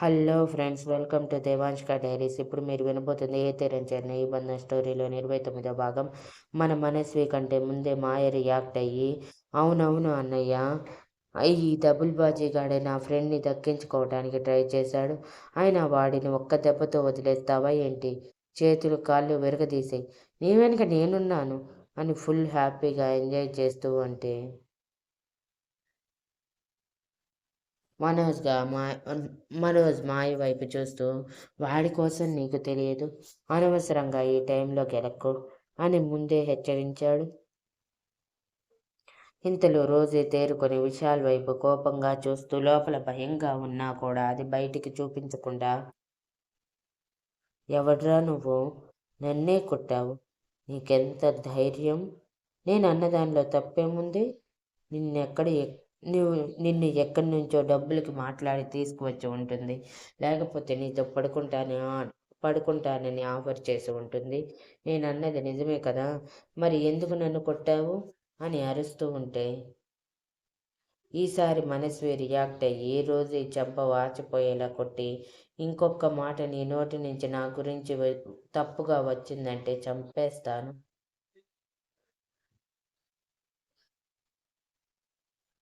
Hello friends welcome to దేవాంష్క diaries. ఇప్పుడు మీరు వినబోతుంది ఏ తెరంచర్ని ఈ బంధం స్టోరీలోని ఇరవై తొమ్మిదో భాగం. మన మనస్వి కంటే ముందే మాయ రియాక్ట్ అయ్యి అవునవును అన్నయ్య ఈ డబుల్ బాజీగాడే నా ఫ్రెండ్ని దక్కించుకోవడానికి ట్రై చేశాడు. ఆయన వాడిని ఒక్క దెబ్బతో వదిలేస్తావా ఏంటి? చేతులు కాళ్ళు విరగదీసాయి. నీ వెనుక నేనున్నాను అని ఫుల్ హ్యాపీగా ఎంజాయ్ చేస్తూ అంటే మనోజ్గా మా మనోజ్ మాయ వైపు చూస్తూ వాడి కోసం నీకు తెలియదు. అనవసరంగా ఈ టైంలో గెలక్కు అని ముందే హెచ్చరించాడు. ఇంతలో రోజే తేరుకొని విశాల్ వైపు కోపంగా చూస్తూ లోపల భయంగా ఉన్నా కూడా అది బయటికి చూపించకుండా ఎవడ్రా నువ్వు? నన్నే కొట్టావు. నీకెంత ధైర్యం? నేను అన్నదానిలో తప్పేముంది? నిన్నెక్కడ నువ్వు నిన్ను ఎక్కడి నుంచో డబ్బులకి మాట్లాడి తీసుకువచ్చి ఉంటుంది. లేకపోతే నీతో పడుకుంటాను పడుకుంటానని ఆఫర్ చేసి ఉంటుంది. నేను అన్నది నిజమే కదా? మరి ఎందుకు నన్ను కొట్టావు? అని అరుస్తూ ఉంటే ఈసారి మనస్వి రియాక్ట్ అయ్యి రోజు చెంప వాచిపోయేలా కొట్టి ఇంకొక మాట నీ నోటి నుంచి నా గురించి తప్పుగా వచ్చిందంటే చంపేస్తాను.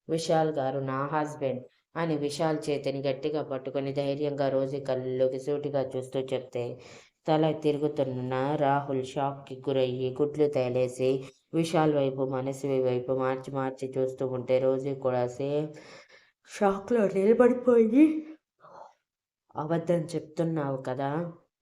విశాల్ గారు నా హస్బెండ్ అని విశాల్ చేతిని గట్టిగా పట్టుకుని ధైర్యంగా రోజు కళ్ళలోకి సూటిగా చూస్తూ చెప్తే తల తిరుగుతున్న రాహుల్ షాక్కి గురయ్యి గుడ్లు తేలేసి విశాల్ వైపు మనసు వైపు మార్చి మార్చి చూస్తూ ఉంటే రోజు కూడా సేమ్ షాక్లో నిలబడిపోయి అబద్ధం చెప్తున్నావు కదా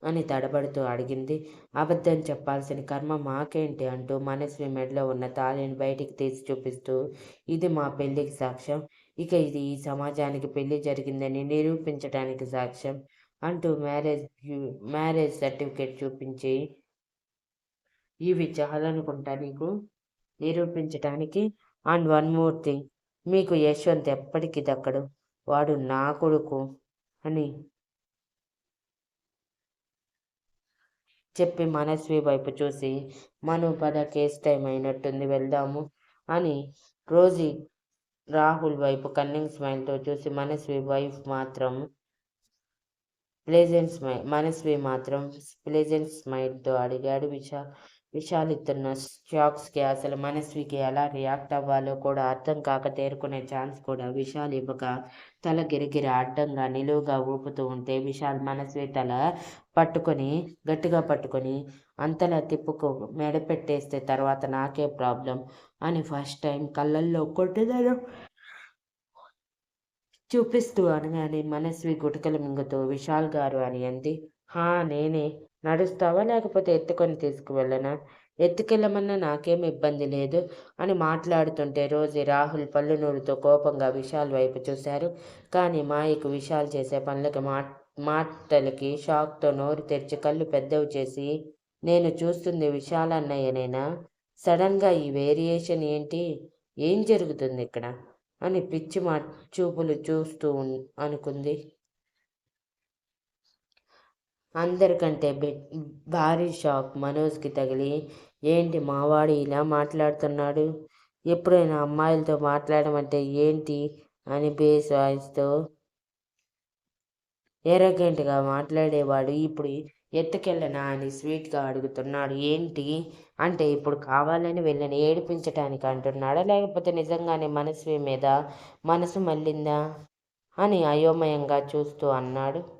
అని తడబడుతూ అడిగింది. అబద్ధం చెప్పాల్సిన కర్మ మాకేంటి అంటూ మనస్వి మెడలో ఉన్న తాళిని బయటికి తీసి చూపిస్తూ ఇది మా పెళ్ళికి సాక్ష్యం. ఇక ఇది ఈ సమాజానికి పెళ్ళి జరిగిందని నిరూపించడానికి సాక్ష్యం అంటూ మ్యారేజ్ మ్యారేజ్ సర్టిఫికేట్ చూపించి ఇవి చాలనుకుంటా నీకు? నిరూపించటానికి? And one more thing. మీకు యశ్వంత్ ఎప్పటికీ దక్కడు? వాడు నా కొడుకు అని చెప్పి మనస్వి వైపు చూసి మను పద కేస్ టైం అయినట్టుంది వెళ్దాము అని రోజీ రాహుల్ వైపు కన్నింగ్ స్మైల్తో చూసి మనస్వి వైఫ్ మాత్రం ప్లెజెంట్ స్మైల్ మనస్వి మాత్రం ప్లెజెంట్ స్మైల్తో అడిగాడు విశాల్. విశాల్ షాక్స్కి అసలు మనస్వికి ఎలా రియాక్ట్ అవ్వాలో కూడా అర్థం కాక తేరుకునే ఛాన్స్ కూడా విశాల్ ఇవ్వక తల గిరిగిరి అడ్డంగా నిలువుగా ఊపుతూ ఉంటే విశాల్ మనస్వి తల పట్టుకొని గట్టిగా పట్టుకొని అంతలా తిప్పుకో మెడపెట్టేస్తే తర్వాత నాకే ప్రాబ్లం అని ఫస్ట్ టైం కళ్ళల్లో కొట్టుదనం. చూపిస్తూ అనగానే మనస్వి గుటకలు మింగుతూ విశాల్ గారు అని అంది. హా నేనే. నడుస్తావా? లేకపోతే ఎత్తుకొని తీసుకువెళ్ళనా? ఎత్తుకెళ్ళమన్నా నాకేం ఇబ్బంది లేదు అని మాట్లాడుతుంటే రోజు రాహుల్ పళ్ళు నూరుతో కోపంగా విశాల్ వైపు చూశారు. కానీ మాయకు విశాల్ చేసే పనులకి మా మాటలకి షాక్తో నోరు తెరిచి కళ్ళు పెద్దవి చేసి నేను చూస్తుంది విశాల్ అన్నయ్యనేనా? సడన్గా ఈ వేరియేషన్ ఏంటి? ఏం జరుగుతుంది ఇక్కడ? అని పిచ్చి మా చూపులు చూస్తూ అనుకుంది. అందరికంటే బె భారీ షాక్ మనోజ్కి తగిలి ఏంటి మావాడు ఇలా మాట్లాడుతున్నాడు? ఎప్పుడైనా అమ్మాయిలతో మాట్లాడమంటే ఏంటి? అని బేస్ వాయిస్తో. ఎరగెంట్గా మాట్లాడేవాడు ఇప్పుడు ఎత్తుకెళ్ళనా? అని స్వీట్గా అడుగుతున్నాడు. ఏంటి? అంటే ఇప్పుడు కావాలని వెళ్ళని ఏడిపించటానికి అంటున్నాడా? లేకపోతే నిజంగానే మనసు మీద మనసు మళ్ళిందా? అని అయోమయంగా చూస్తూ అన్నాడు.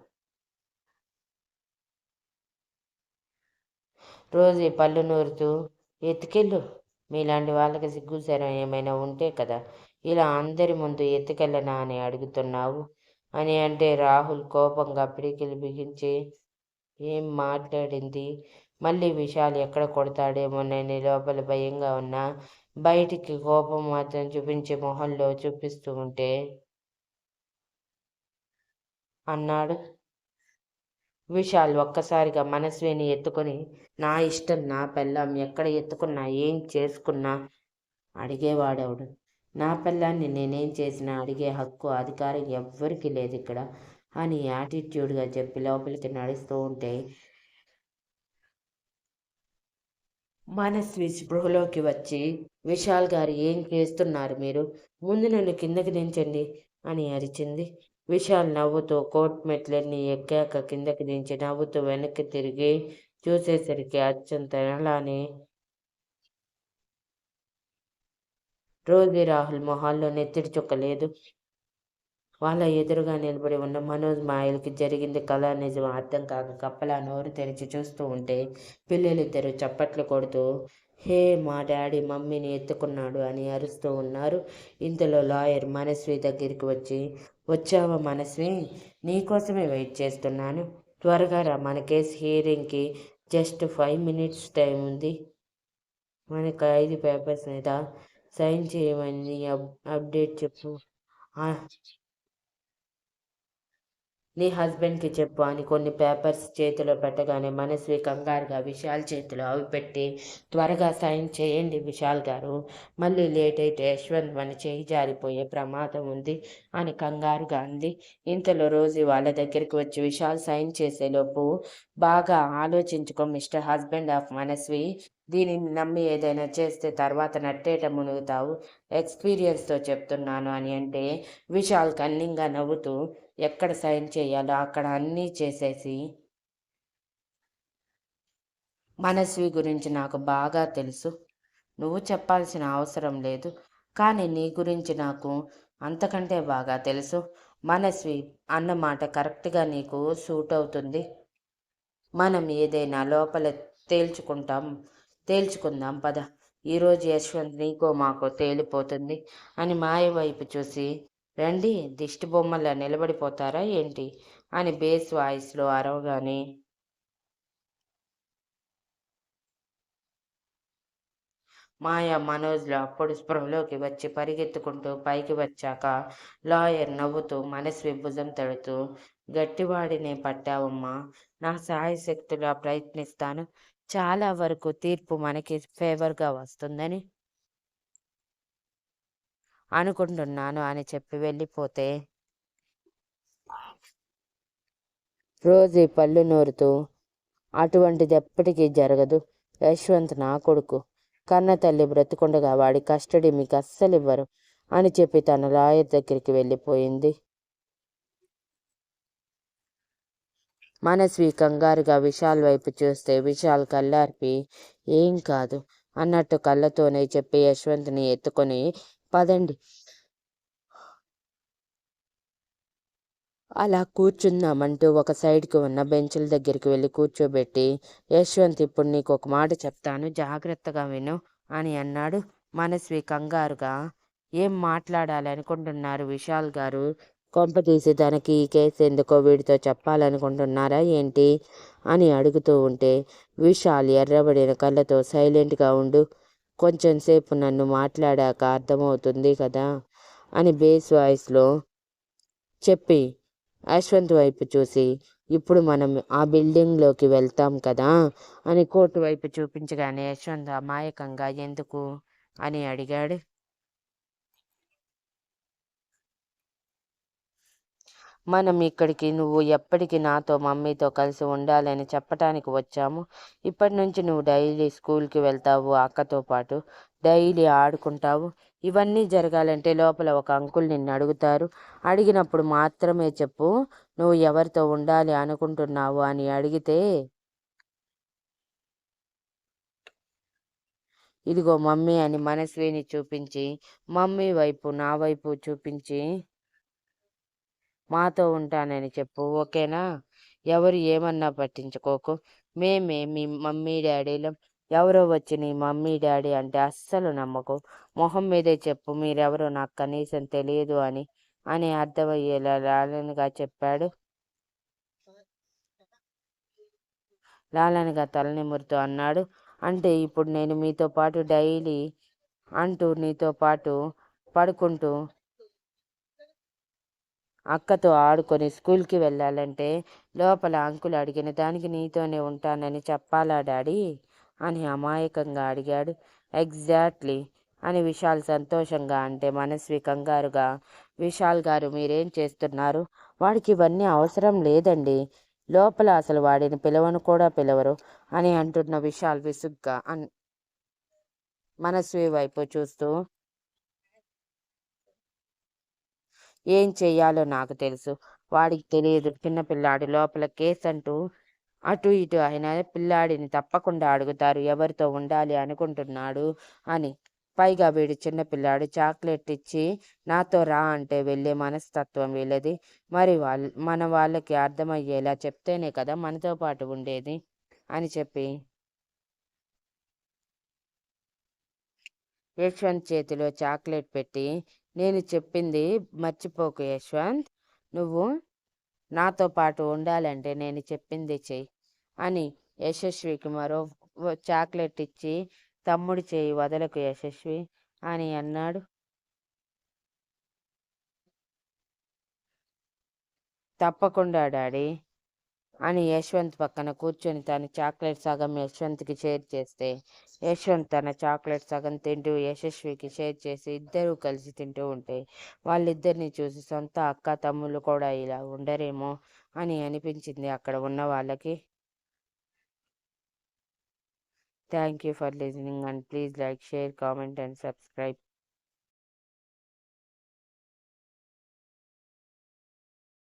రోజు పళ్ళు నూరుతూ ఎత్తుకెళ్ళు. మీలాంటి వాళ్ళకి సిగ్గుసరం ఏమైనా ఉంటే కదా ఇలా అందరి ముందు ఎత్తుకెళ్ళనా అని అడుగుతున్నావు? అని అంటే రాహుల్ కోపంగా పిడికిలు బిగించి ఏం మాట్లాడింది? మళ్ళీ విషయాలు ఎక్కడ కొడతాడేమోనని లోపల భయంగా ఉన్నా. బయటికి కోపం మాత్రం చూపించే మొహంలో చూపిస్తూ ఉంటే అన్నాడు. విశాల్ ఒక్కసారిగా మనస్విని ఎత్తుకొని నా ఇష్టం నా పెళ్ళాం ఎక్కడ ఎత్తుకున్నా ఏం చేసుకున్నా? అడిగేవాడెవడు? నా పిల్లాన్ని నేనేం చేసినా అడిగే హక్కు అధికారం ఎవ్వరికి లేదు ఇక్కడ అని యాటిట్యూడ్గా చెప్పి లోపలికి నడుస్తూ ఉంటే మనస్వి స్పృహలోకి వచ్చి విశాల్ గారు ఏం చేస్తున్నారు మీరు? ముందు నన్ను కిందకి దించండి అని అరిచింది. విశాల్ నవ్వుతూ కోట్ మెట్లన్నీ ఎక్కాక కిందకి దించి నవ్వుతూ వెనక్కి తిరిగి చూసేసరికి అచ్చంత తనలానే రోజీ రాహుల్ మొహాల్లో నెత్తిడి చుక్కలేదు వాళ్ళ ఎదురుగా నిలబడి ఉన్న మనోజ్ మాయలకి జరిగింది కళ నిజం అర్థం కాక కప్పలా నోరు తెరిచి చూస్తూ ఉంటే పిల్లలిద్దరూ చప్పట్లు కొడుతూ హే మా డాడీ మమ్మీని ఎత్తుకున్నాడు అని అరుస్తూ ఉన్నారు. ఇంతలో లాయర్ మనస్వి దగ్గరికి వచ్చి వచ్చావా మనస్వి నీకోసమే వెయిట్ చేస్తున్నాను. త్వరగా రా మన కేసు హియరింగ్కి జస్ట్ ఫైవ్ మినిట్స్ టైం ఉంది. మనకు ఐదు పేపర్స్ మీద సైన్ చేయమని అప్డేట్ చెప్పు. నీ హస్బెండ్కి చెప్పు అని కొన్ని పేపర్స్ చేతిలో పెట్టగానే మనస్వి కంగారుగా విశాల్ చేతిలో అవి పెట్టి త్వరగా సైన్ చేయండి విశాల్ గారు. మళ్ళీ లేట్ అయితే యశ్వంత్ మన చేయి జారిపోయే ప్రమాదం ఉంది అని కంగారుగా అంది. ఇంతలో రోజు వాళ్ళ దగ్గరికి వచ్చి విశాల్ సైన్ చేసేలోపు బాగా ఆలోచించుకో మిస్టర్ హస్బెండ్ ఆఫ్ మనస్వి. దీనిని నమ్మి ఏదైనా చేస్తే తర్వాత నట్టేట మునుగుతావు. ఎక్స్పీరియన్స్తో చెప్తున్నాను అని అంటే విశాల్ కన్నింగా నవ్వుతూ ఎక్కడ సైన్ చేయాలో అక్కడ అన్నీ చేసేసి మనస్వి గురించి నాకు బాగా తెలుసు. నువ్వు చెప్పాల్సిన అవసరం లేదు. కానీ నీ గురించి నాకు అంతకంటే బాగా తెలుసు. మనస్వి అన్నమాట కరెక్ట్గా నీకు సూట్ అవుతుంది. మనం ఏదైనా లోపల తేల్చుకుంటాం. తేల్చుకుందాం పద. ఈరోజు యశ్వంత్ నీకో మాకో తేలిపోతుంది అని మాయ వైపు చూసి రండి దిష్టి బొమ్మలా నిలబడిపోతారా ఏంటి? అని బేస్ వాయిస్లో అరవగానే మాయా మనోజ్లు అప్పుడు స్పృహలోకి వచ్చి పరిగెత్తుకుంటూ పైకి వచ్చాక లాయర్ నవ్వుతూ మనస్వి భుజం తడుతూ గట్టివాడినే పట్టావమ్మా నా సాయశక్తులా ప్రయత్నిస్తాను. చాలా వరకు తీర్పు మనకి ఫేవర్గా వస్తుందని అనుకుంటున్నాను అని చెప్పి వెళ్ళిపోతే రోజు పళ్ళు నూరుతూ అటువంటిది ఎప్పటికీ జరగదు. యశ్వంత్ నా కొడుకు. కన్న తల్లి బ్రతుకుండగా వాడి కస్టడీ మీకు అస్సలు ఇవ్వరు అని చెప్పి తన లాయర్ దగ్గరికి వెళ్ళిపోయింది. మనస్వి కంగారుగా విశాల్ వైపు చూస్తే విశాల్ కళ్ళార్పి ఏం కాదు అన్నట్టు కళ్ళతోనే చెప్పి యశ్వంత్ని ఎత్తుకొని పదండి. అలా కూర్చుందామంటూ ఒక సైడ్కి ఉన్న బెంచుల దగ్గరికి వెళ్ళి కూర్చోబెట్టి యశ్వంత్ ఇప్పుడు నీకు ఒక మాట చెప్తాను జాగ్రత్తగా విను అని అన్నాడు. మనస్వి కంగారుగా ఏం మాట్లాడాలి అనుకుంటున్నారు విశాల్ గారు? కొంపతీసి తనకి ఈ కేసు ఎందుకో వీడితో చెప్పాలనుకుంటున్నారా ఏంటి? అని అడుగుతూ ఉంటే విశాల్ ఎర్రబడిన కళ్ళతో సైలెంట్గా ఉండు కొంచెం సేపు నన్ను మాట్లాడాక అర్థమవుతుంది కదా అని బేస్ వాయిస్లో చెప్పి యశ్వంత్ వైపు చూసి ఇప్పుడు మనం ఆ బిల్డింగ్లోకి వెళ్తాం కదా అని కోర్టు వైపు చూపించగానే యశ్వంత్ అమాయకంగా ఎందుకు? అని అడిగాడు. మనం ఇక్కడికి నువ్వు ఎప్పటికీ నాతో మమ్మీతో కలిసి ఉండాలని చెప్పటానికి వచ్చాము. ఇప్పటి నుంచి నువ్వు డైలీ స్కూల్కి వెళ్తావు అక్కతో పాటు డైలీ ఆడుకుంటావు. ఇవన్నీ జరగాలంటే లోపల ఒక అంకుల్ నిన్ను అడుగుతారు. అడిగినప్పుడు మాత్రమే చెప్పు నువ్వు ఎవరితో ఉండాలి అనుకుంటున్నావు అని అడిగితే ఇదిగో మమ్మీ అని మనస్విని చూపించి మమ్మీ వైపు నా వైపు చూపించి మాతో ఉంటానని చెప్పు ఓకేనా? ఎవరు ఏమన్నా పట్టించుకోకు. మేమే మీ మమ్మీ డాడీలం. ఎవరో వచ్చి నీ మమ్మీ డాడీ అంటే అస్సలు నమ్మకు. మొహం మీదే చెప్పు మీరెవరో నాకు కనీసం తెలియదు అని అని అర్థమయ్యేలా లాలనగా చెప్పాడు. లాలనగా తలనిమురుతూ అన్నాడు. అంటే ఇప్పుడు నేను మీతో పాటు డైలీ అంటూ నీతో పాటు పడుకుంటూ అక్కతో ఆడుకొని స్కూల్కి వెళ్ళాలంటే లోపల అంకులు అడిగిన దానికి నీతోనే ఉంటానని చెప్పాలా డాడీ? అని అమాయకంగా అడిగాడు. ఎగ్జాక్ట్లీ అని విశాల్ సంతోషంగా అంటే మనస్వి కంగారుగా విశాల్ గారు మీరేం చేస్తున్నారు? వాడికి ఇవన్నీ అవసరం లేదండి. లోపల అసలు వాడిని పిలవను కూడా పిలవరు అని అంటున్న విశాల్ విసుగ్గా అన్ మనస్వి వైపు చూస్తూ ఏం చేయాలో నాకు తెలుసు. వాడికి తెలియదు. చిన్నపిల్లాడు లోపల కేసు అంటూ అటు ఇటు అయినా పిల్లాడిని తప్పకుండా అడుగుతారు. ఎవరితో ఉండాలి అనుకుంటున్నాడు అని. పైగా వీడు చిన్నపిల్లాడు చాక్లెట్ ఇచ్చి నాతో రా అంటే వెళ్ళే మనస్తత్వం వీళ్ళది. మరి వాళ్ళ మన వాళ్ళకి అర్థమయ్యేలా చెప్తేనే కదా మనతో పాటు ఉండేది అని చెప్పి. యశ్వంత్ చేతిలో చాక్లెట్ పెట్టి నేను చెప్పింది మర్చిపోకు యశ్వంత్. నువ్వు నాతో పాటు ఉండాలంటే నేను చెప్పింది చెయ్యి అని యశస్వికి మరో చాక్లెట్ ఇచ్చి తమ్ముడి చేయి వదలకు యశస్వి అని అన్నాడు. తప్పకుండా డాడీ. అని యశ్వంత్ పక్కన కూర్చొని తన చాక్లెట్ సగం యశ్వంత్కి షేర్ చేస్తే యశ్వంత్ తన చాక్లెట్ సగం తింటూ యశస్వికి షేర్ చేసి ఇద్దరూ కలిసి తింటూ ఉంటే వాళ్ళిద్దరిని చూసి సొంత అక్క తమ్ముళ్ళు కూడా ఇలా ఉండరేమో అని అనిపించింది అక్కడ ఉన్న వాళ్ళకి. Thank you for listening and please like share comment and subscribe